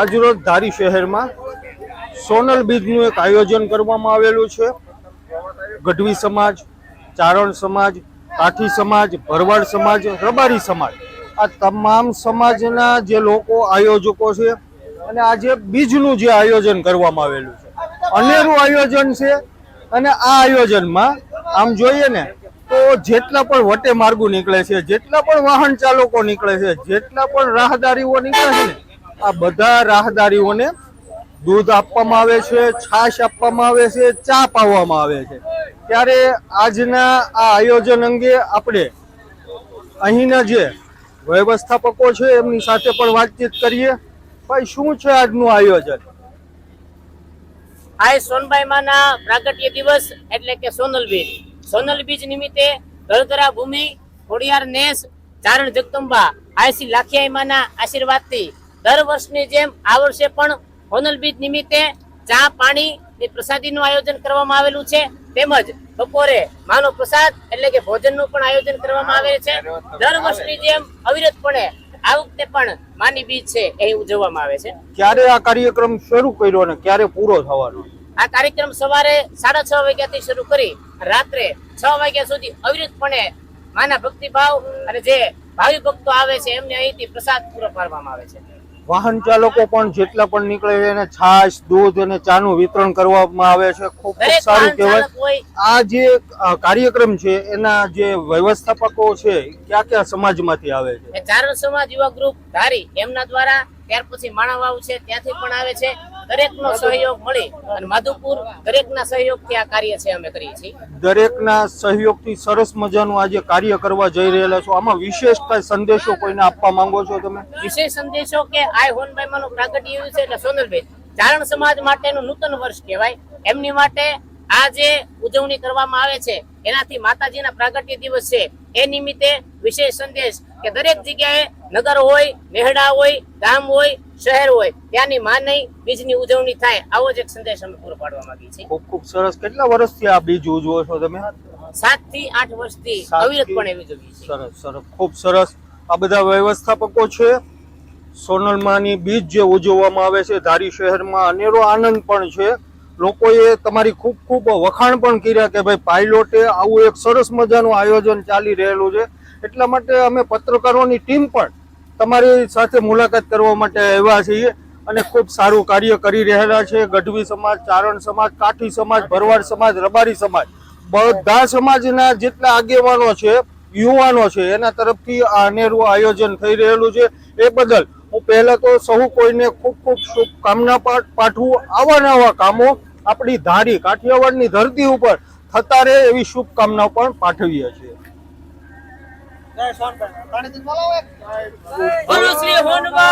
આજરોજ ધારી શહેરમાં સોનલ બીજનું એક આયોજન કરવામાં આવેલું છે. ગઢવી સમાજ, ચારણ સમાજ, કાઠી સમાજ, ભરવાડ સમાજ, રબારી સમાજ આ તમામ સમાજના જે લોકો આયોજકો છે અને આજે બીજનું જે આયોજન કરવામાં આવેલું છે. અનેરું આયોજન છે અને આ આયોજનમાં આમ જોઈએ ને તો જેટલા પણ વટે માર્ગો નીકળે છે, જેટલા પણ વાહન ચાલકો નીકળે છે, જેટલા પણ રાહદારીઓ નીકળે છે ને આ બધા રાહદારીઓને દૂધ આપવામાં આવે છે, છાશ આપવામાં આવે છે, ચા પાવામાં આવે છે. ત્યારે આજના આ આયોજન અંગે આપણે અહીંના જે વ્યવસ્થાપકો છે, એમની સાથે પણ વાતચીત કરીએ. ભાઈ, શું છે આજનું આયોજન? આ સોનબાઈ માના પ્રાગટ્ય દિવસ એટલે કે સોનલ બીજ સોનલ બીજ નિમિત્તે ગળગરા ભૂમિ, ખોડિયાર નેસ, ચારણ જગદંબા, આયસી લાખિયાઈ માના આશીર્વાદથી દર વર્ષની જેમ આ વર્ષે પણ હોનલ બીજ નિમિત્તે ચા પાણી ની પ્રસાદીનું આયોજન કરવામાં આવેલું છે. તેમજ બપોરે માનો પ્રસાદ એટલે કે ભોજનનું પણ આયોજન કરવામાં આવે છે. દર વર્ષની જેમ અવિરતપણે આ વખતે પણ માની બીજ છે એ ઉજવવામાં આવે છે. ક્યારે આ કાર્યક્રમ શરૂ કર્યો અને ક્યારે પૂરો થવાનો? આ કાર્યક્રમ સવારે સાડા છ વાગ્યાથી શરૂ કરી રાત્રે છ વાગ્યા સુધી અવિરતપણે માના ભક્તિભાવ અને જે ભાવિ ભક્તો આવે છે એમને અહીંથી પ્રસાદ પૂરો પાડવામાં આવે છે. વાહન ચાલકો પણ જેટલા પણ નીકળે છે એને છાશ દૂધ અને ચાનું વિતરણ કરવામાં આવે છે. ખૂબ ખૂબ સારું કહેવાય. આ જે કાર્યક્રમ છે એના જે વ્યવસ્થાપકો છે કયા કયા સમાજમાંથી આવે છે? ચારણ સમાજ યુવા ગ્રુપ ધારી એમના દ્વારા ત્યાર પછી માણાવાવ છે ત્યાંથી પણ આવે છે. દરેકનો સહયોગ મળે અને માધુપુર દરેકના સહયોગથી આ કાર્ય છે અમે કરીએ છીએ. દરેકના સહયોગથી સરસ મજાનું આજે કાર્ય કરવા જઈ રહેલા છો. આમાં વિશેષ કઈ સંદેશો કોઈને આપવા માંગો છો તમે? વિશેષ સંદેશો કે આ હોનભાઈ માનું પ્રાગટ્ય છે એટલે સોનલભાઈ ચારણ સમાજ માટેનું નૂતન વર્ષ કહેવાય. એમની માટે આ જે ઉજવણી કરવામાં આવે છે એનાથી માતાજીના પ્રાગટ્ય દિવસ છે. એ નિમિત્તે વિશેષ સંદેશ કે દરેક જગ્યાએ નગર હોય નેહડા હોય ગામ હોય શહેર હોય ત્યાંની માનઈ બીજની ઉજવણી થાય આવો જ એક સંદેશ અમે પૂરો પાડવા માંગીએ છીએ. ખૂબ ખૂબ સરસ. કેટલા વર્ષથી આ બીજ ઉજવો છો તમે? સાતથી આઠ વર્ષથી અવિરતપણે ઉજવીએ છીએ. સરસ સરસ. ખૂબ સરસ. આ બધા વ્યવસ્થાપકો છે. સોનલમાની બીજ જે ઉજવવામાં આવે છે ધારી શહેરમાં અનેરો આનંદ પણ છે. લોકોએ તમારી ખૂબ ખૂબ વખાણ પણ કર્યા કે ભાઈ પાયલોટે આવું એક સરસ મજાનું આયોજન ચાલી રહેલું છે. એટલા માટે અમે પત્રકારોની ટીમ પણ તમારી સાથે મુલાકાત કરવા માટે આવ્યા છીએ અને ખૂબ સારું કાર્ય કરી રહેલા છે. ગઢવી સમાજ, ચારણ સમાજ, કાઠી સમાજ, ભરવાડ સમાજ, રબારી સમાજ. બધા સમાજના જેટલા આગેવાનો છે, યુવાનો છે, એના તરફથી આ અનેરું આયોજન થઈ રહેલું છે. એ બદલ હું પહેલા તો સહુ કોઈને ખૂબ ખૂબ શુભકામના પાઠવું. આવા નવા કામો આપણી ધારી કાઠિયાવાડની ધરતી ઉપર થતા રહે એવી શુભકામનાઓ પણ પાઠવીએ છીએ. બોલો શ્રી હોનભાઈ